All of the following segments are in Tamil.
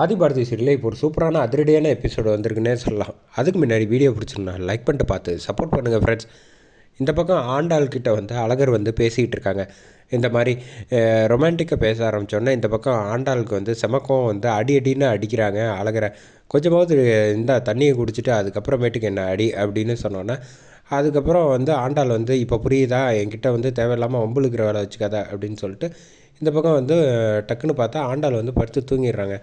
ஆதிபாரதி சீரியலில் இப்போ ஒரு சூப்பரான அதிரடியான எபிசோடு வந்திருக்குன்னே சொல்லலாம். அதுக்கு முன்னாடி வீடியோ பிடிச்சிருந்தா லைக் பண்ணிட்டு பார்த்து சப்போர்ட் பண்ணுங்கள் ஃப்ரெண்ட்ஸ் இந்த பக்கம் ஆண்டாள் கிட்ட வந்து அழகர் வந்து பேசிக்கிட்டு இருக்காங்க. இந்த மாதிரி ரொமான்டிக்காக பேச ஆரம்பித்தோன்னே இந்த பக்கம் ஆண்டாளுக்கு வந்து செமக்கம் வந்து அடி அடின்னு அடிக்கிறாங்க அழகரை. கொஞ்சமாவது இந்த தண்ணியை குடிச்சிட்டு அதுக்கப்புறமேட்டுக்கு என்ன அடி அப்படின்னு சொன்னோன்னே அதுக்கப்புறம் வந்து ஆண்டாள் வந்து இப்போ புரியுதா? என்கிட்ட வந்து தேவையில்லாமல் ஒம்புழுக்கிற வேலை வச்சுக்காத அப்படின்னு சொல்லிட்டு இந்த பக்கம் வந்து டக்குன்னு பார்த்தா ஆண்டாள் வந்து படுத்து தூங்கிடுறாங்க.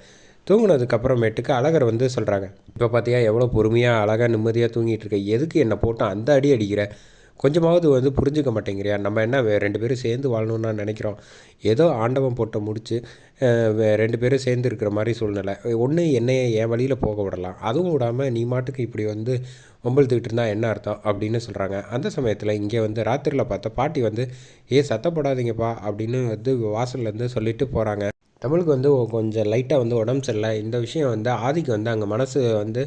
தூங்கினதுக்கப்புறமேட்டுக்கு அழகர் வந்து சொல்கிறாங்க இப்போ பார்த்தியா எவ்வளோ பொறுமையாக அழகாக நிம்மதியாக தூங்கிட்டு இருக்க? எதுக்கு என்னை போட்டு அந்த அடி அடிக்கிற? கொஞ்சமாவது வந்து புரிஞ்சுக்க மாட்டேங்கிறியா? நம்ம என்ன ரெண்டு பேரும் சேர்ந்து வாழணும்னு நினைக்கிறோம். ஏதோ ஆண்டவன் போட்ட முடிச்சு ரெண்டு பேரும் சேர்ந்து இருக்கிற மாதிரி சூழ்நிலை. ஒன்று என்னையை என் வழியில் போக விடலாம். அதுவும் விடாமல் நீ மாட்டுக்கு இப்படி வந்து ஒம்பழுத்துக்கிட்டு இருந்தால் என்ன அர்த்தம்? அப்படின்னு சொல்கிறாங்க அந்த சமயத்தில் இங்கே வந்து ராத்திரியில் பார்த்த பாட்டி வந்து ஏ சத்தப்படாதீங்கப்பா அப்படின்னு வந்து வாசல்லேருந்து சொல்லிட்டு போகிறாங்க தமிழுக்கு வந்து கொஞ்சம் லைட்டாக வந்து உடம்பு சரியில்லை. இந்த விஷயம் வந்து ஆதிக்கு வந்து அங்கே மனசு வந்து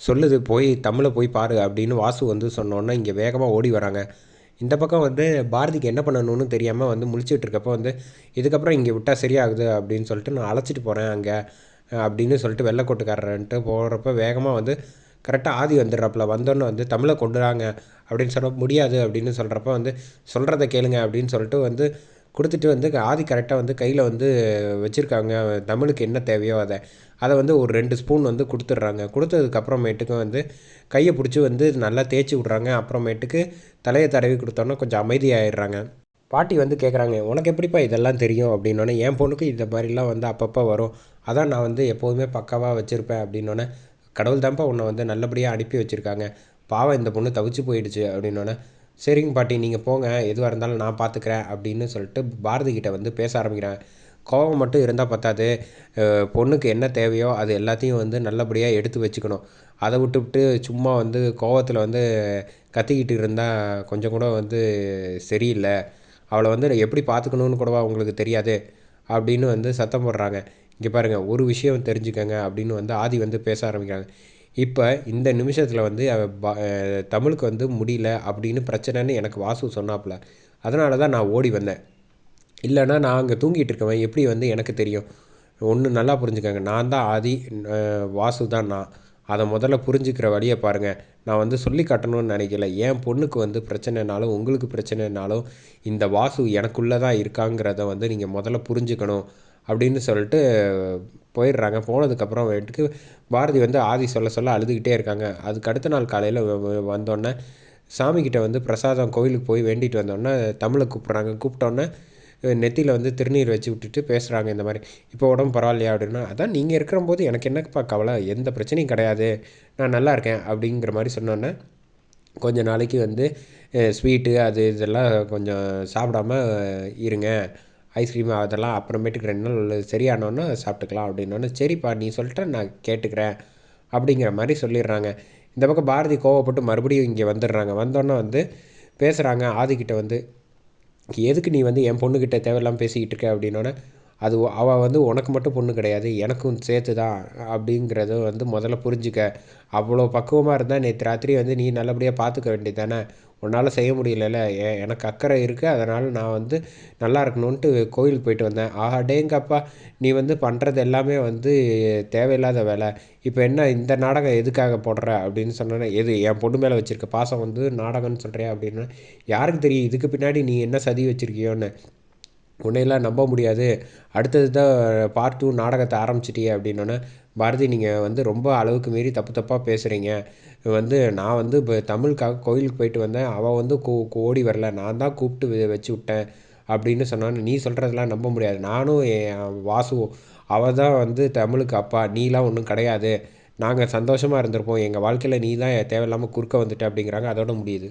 சொல்லுது போய் தமிழை போய் பாரு அப்படின்னு வாசு வந்து சொன்னோன்னே இங்கே வேகமாக ஓடி வராங்க. இந்த பக்கம் வந்து பாரதிக்கு என்ன பண்ணணும்னு தெரியாமல் வந்து முழிச்சிட்டு இருக்கப்போ வந்து இதுக்கப்புறம் இங்கே விட்டால் சரியாகுது அப்படின்னு சொல்லிட்டு நான் அழைச்சிட்டு போகிறேன் அங்கே அப்படின்னு சொல்லிட்டு வெள்ளைக்கோட்டுக்காரன்ட்டு போகிறப்ப வேகமாக வந்து கரெக்டாக ஆதி வந்துடுறாப்புல. வந்தோன்னு வந்து தமிழை கொண்டுறாங்க அப்படின்னு சொல்ல முடியாது அப்படின்னு சொல்கிறப்ப வந்து சொல்கிறத கேளுங்க அப்படின்னு சொல்லிட்டு வந்து கொடுத்துட்டு வந்து ஆதி கரெக்டாக வந்து கையில் வந்து வச்சுருக்காங்க. தமிழுக்கு என்ன தேவையோ அதை. அதை வந்து ஒரு ரெண்டு ஸ்பூன் வந்து கொடுத்துட்றாங்க. கொடுத்ததுக்கப்புறமேட்டுக்கு வந்து கையை பிடிச்சி வந்து நல்லா தேய்ச்சி விட்றாங்க. அப்புறமேட்டுக்கு தலையை தடவி கொடுத்தோன்னா கொஞ்சம் அமைதியாகிடுறாங்க பாட்டி வந்து கேட்குறாங்க உனக்கு எப்படிப்பா இதெல்லாம் தெரியும்? அப்படின்னோடனே என் பொண்ணுக்கு இந்த மாதிரிலாம் வந்து அப்பப்போ வரும். அதான் நான் வந்து எப்போதுமே பக்காவாக வச்சுருப்பேன். அப்படின்னோடனே கடவுள் தான்ப்பா உன்னை வந்து நல்லபடியாக அனுப்பி வச்சுருக்காங்க. பாவம் இந்த பொண்ணு தவிச்சு போயிடுச்சு. அப்படின்னோடனே சரிங்க பாட்டி நீங்கள் போங்க. எதுவாக இருந்தாலும் நான் பார்த்துக்கிறேன் அப்படின்னு சொல்லிட்டு பாரதி கிட்டே வந்து பேச ஆரம்பிக்கிறேன் கோவம் மட்டும் இருந்தால் பத்தாது. பொண்ணுக்கு என்ன தேவையோ அது எல்லாத்தையும் வந்து நல்லபடியாக எடுத்து வச்சுக்கணும். அதை விட்டுவிட்டு சும்மா வந்து கோவத்தில் வந்து கத்திக்கிட்டு இருந்தால் கொஞ்சம் கூட வந்து சரியில்லை. அவளை வந்து எப்படி பார்த்துக்கணுன்னு கூடவா உங்களுக்கு தெரியாது அப்படின்னு வந்து சத்தம் போடுறாங்க. இங்கே பாருங்கள் ஒரு விஷயம் தெரிஞ்சுக்கங்க அப்படின்னு வந்து ஆதி வந்து பேச ஆரம்பிக்கிறாங்க. இப்போ இந்த நிமிஷத்தில் வந்து தமிழுக்கு வந்து முடியல அப்படின்னு பிரச்சனைன்னு எனக்கு வாசு சொன்னாப்புல. அதனால தான் நான் ஓடி வந்தேன். இல்லைன்னா நான் அங்கே தூங்கிட்டு இருக்கவன். எப்படி வந்து எனக்கு தெரியும்? ஒன்று நல்லா புரிஞ்சுக்கோங்க. நான் தான் ஆதி வாசு தான் நான். அதை முதல்ல புரிஞ்சுக்கிற வழியை பாருங்கள் நான் வந்து சொல்லி காட்டணும்னு நினைக்கல. என் பொண்ணுக்கு வந்து பிரச்சனைனாலும் உங்களுக்கு பிரச்சனைனாலும் இந்த வாசு எனக்குள்ளே தான் இருக்காங்கிறத வந்து நீங்கள் முதல்ல புரிஞ்சுக்கணும். அப்படின்னு சொல்லிட்டு போயிடுறாங்க. போனதுக்கப்புறம் வந்துட்டு பாரதி வந்து ஆதி சொல்ல சொல்ல அழுதுகிட்டே இருக்காங்க. அதுக்கு அடுத்த நாள் காலையில் வந்தோடனே சாமிக்கிட்ட வந்து பிரசாதம் கோயிலுக்கு போய் வேண்டிட்டு வந்தோடனே தமிழை கூப்பிட்றாங்க. கூப்பிட்டோன்னே நெத்தியில் வந்து திருநீர் வச்சு விட்டுட்டு பேசுகிறாங்க இந்த மாதிரி. இப்போ உடம்பு பரவாயில்லையா? அப்படின்னா அதான் நீங்கள் இருக்கிற போது எனக்கு என்னப்பா கவலை? எந்த பிரச்சனையும் கிடையாது. நான் நல்லா இருக்கேன். அப்படிங்கிற மாதிரி சொன்னோன்னே கொஞ்ச நாளைக்கு வந்து ஸ்வீட்டு அது இதெல்லாம் கொஞ்சம் சாப்பிடாம இருங்க. ஐஸ்கிரீம் அதெல்லாம் அப்புறமேட்டுக்கு ரெண்டு நாள் சரியானோன்னா சாப்பிட்டுக்கலாம் அப்படின்னோன்னே சரிப்பா நீ சொல்லிட்ட நான் கேட்டுக்கிறேன் அப்படிங்கிற மாதிரி சொல்லிடுறாங்க. இந்த பக்கம் பாரதி கோவப்பட்டு மறுபடியும் இங்கே வந்துடுறாங்க. வந்தோன்னே வந்து பேசுகிறாங்க ஆதிக்கிட்ட வந்து எதுக்கு நீ வந்து என் பொண்ணுக்கிட்ட தேவையில்லாமல் பேசிக்கிட்டு இருக்க? அப்படின்னோடனே அது அவள் வந்து உனக்கு மட்டும் பொண்ணு கிடையாது எனக்கும் சேர்த்து தான் அப்படிங்கிறத வந்து முதல்ல புரிஞ்சுக்க. அவ்வளோ பக்குவமாக இருந்தால் நேற்று ராத்திரி வந்து நீ நல்லபடியாக பார்த்துக்க வேண்டியது தானே உன்னால் செய்ய முடியலல்ல. எனக்கு அக்கறை இருக்குது அதனால் நான் வந்து நல்லா இருக்கணுன்ட்டு கோயிலுக்கு போயிட்டு வந்தேன். ஆஹா டேங்கப்பா நீ வந்து பண்ணுறது எல்லாமே வந்து தேவையில்லாத வேலை. இப்போ என்ன இந்த நாடகம் எதுக்காக போடுற அப்படின்னு சொன்னேன்னா எது என் பொண்ணு மேலே வச்சுருக்க பாசம் வந்து நாடகம்னு சொல்கிறியா அப்படின்னா. யாருக்கு தெரியும்? இதுக்கு பின்னாடி நீ என்ன சதி வச்சுருக்கியோன்னு. உன்னையெல்லாம் நம்ப முடியாது. அடுத்தது தான் பார்ட் டூ நாடகத்தை ஆரம்பிச்சிட்டியே அப்படின்னோன்னே பாரதி நீங்கள் வந்து ரொம்ப அளவுக்கு மீறி தப்பு தப்பாக பேசுகிறீங்க வந்து நான் வந்து இப்போ தமிழுக்காக கோயிலுக்கு போயிட்டு வந்தேன். அவள் வந்து கோ ஓடி வரல. நான் தான் கூப்பிட்டு வச்சு விட்டேன் அப்படின்னு சொன்னான்னு நீ சொல்கிறதெல்லாம் நம்ப முடியாது. நானும் என் வாசு அவள் தான் வந்து தமிழுக்கு அப்பா. நீலாம் ஒன்றும் கிடையாது. நாங்கள் சந்தோஷமாக இருந்திருப்போம். எங்கள் வாழ்க்கையில் நீ தான் தேவையில்லாமல் குறுக்க வந்துட்ட அப்படிங்கிறாங்க. அதோட முடியுது.